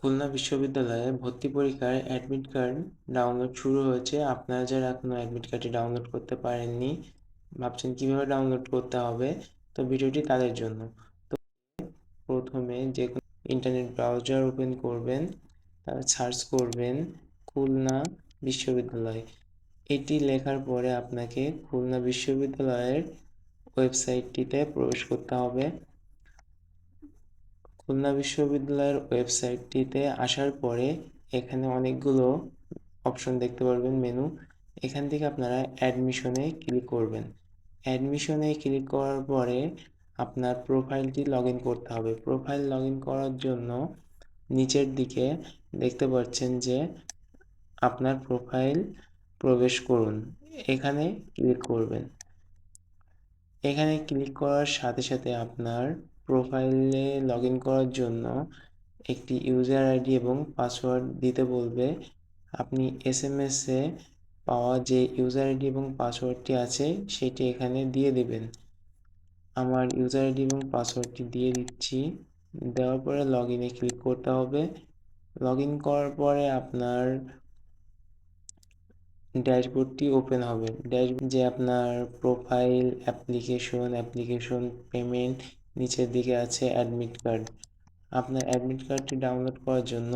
খুলনা বিশ্ববিদ্যালয়ে ভর্তি পরীক্ষার অ্যাডমিট কার্ড ডাউনলোড শুরু হয়েছে। আপনারা যারা এখনও অ্যাডমিট কার্ডটি ডাউনলোড করতে পারেননি, ভাবছেন কীভাবে ডাউনলোড করতে হবে, তো ভিডিওটি তাদের জন্য। তো প্রথমে যে ইন্টারনেট ব্রাউজার ওপেন করবেন, তারপর সার্চ করবেন খুলনা বিশ্ববিদ্যালয়। এটি লেখার পরে আপনাকে খুলনা বিশ্ববিদ্যালয়ের ওয়েবসাইটটিতে প্রবেশ করতে হবে। খুলনা বিশ্ববিদ্যালয়ের ওয়েবসাইটটিতে আসার পরে এখানে অনেকগুলো অপশন দেখতে পারবেন মেনু। এখান থেকে আপনারা অ্যাডমিশনে ক্লিক করবেন। অ্যাডমিশনে ক্লিক করার পরে আপনার প্রোফাইলটি লগ ইন করতে হবে। প্রোফাইল লগ ইন করার জন্য নিচের দিকে দেখতে পাচ্ছেন যে আপনার প্রোফাইল প্রবেশ করুন। এখানে ক্লিক করবেন। এখানে ক্লিক করার সাথে সাথে আপনার প্রোফাইলে লগ ইন করার জন্য একটি ইউজার আইডি এবং পাসওয়ার্ড দিতে বলবে। আপনি এস এম এসে পাওয়া যে ইউজার আইডি এবং পাসওয়ার্ডটি আছে, সেটি এখানে দিয়ে দেবেন। আমার ইউজার আইডি এবং পাসওয়ার্ডটি দিয়ে দিচ্ছি। দেওয়ার পরে লগ ইনে ক্লিক করতে হবে। লগ ইন করার পরে আপনার ড্যাশবোর্ডটি ওপেন হবে। ড্যাশবোর্ড যে আপনার প্রোফাইল অ্যাপ্লিকেশন অ্যাপ্লিকেশন পেমেন্ট নিচের দিকে আছে অ্যাডমিট কার্ড আপনার অ্যাডমিট কার্ডটি ডাউনলোড করার জন্য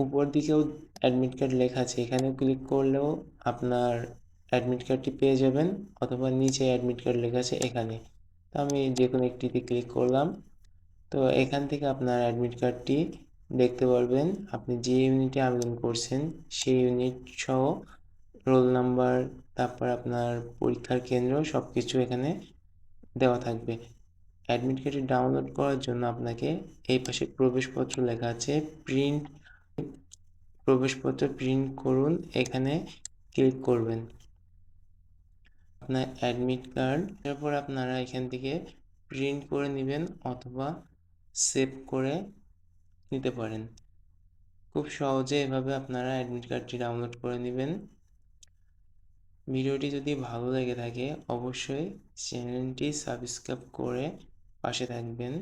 উপর দিকেও অ্যাডমিট কার্ড লেখা আছে। এখানেও ক্লিক করলেও আপনার অ্যাডমিট কার্ডটি পেয়ে যাবেন অথবা নিচে অ্যাডমিট কার্ড লেখা আছে এখানে। তো আমি যে কোনো একটিতে ক্লিক করলাম। তো এখান থেকে আপনার অ্যাডমিট কার্ডটি দেখতে পারবেন। আপনি যে ইউনিটে আবেদন করছেন সেই ইউনিট সহ রোল নাম্বার তারপর আপনার পরীক্ষার কেন্দ্র সব কিছু এখানে দেওয়া থাকবে। অ্যাডমিট কার্ডটি ডাউনলোড করার জন্য আপনাকে এই পাশে প্রবেশপত্র লেখা আছে প্রিন্ট প্রবেশপত্র প্রিন্ট করুন, এখানে ক্লিক করবেন। আপনার অ্যাডমিট কার্ড তারপর আপনারা এখান থেকে প্রিন্ট করে নেবেন অথবা সেভ করে নিতে পারেন। খুব সহজে এভাবে আপনারা অ্যাডমিট কার্ডটি ডাউনলোড করে নেবেন। ভিডিওটি যদি ভালো লেগে থাকে, অবশ্যই চ্যানেলটি সাবস্ক্রাইব করে পাশে থাকবেন।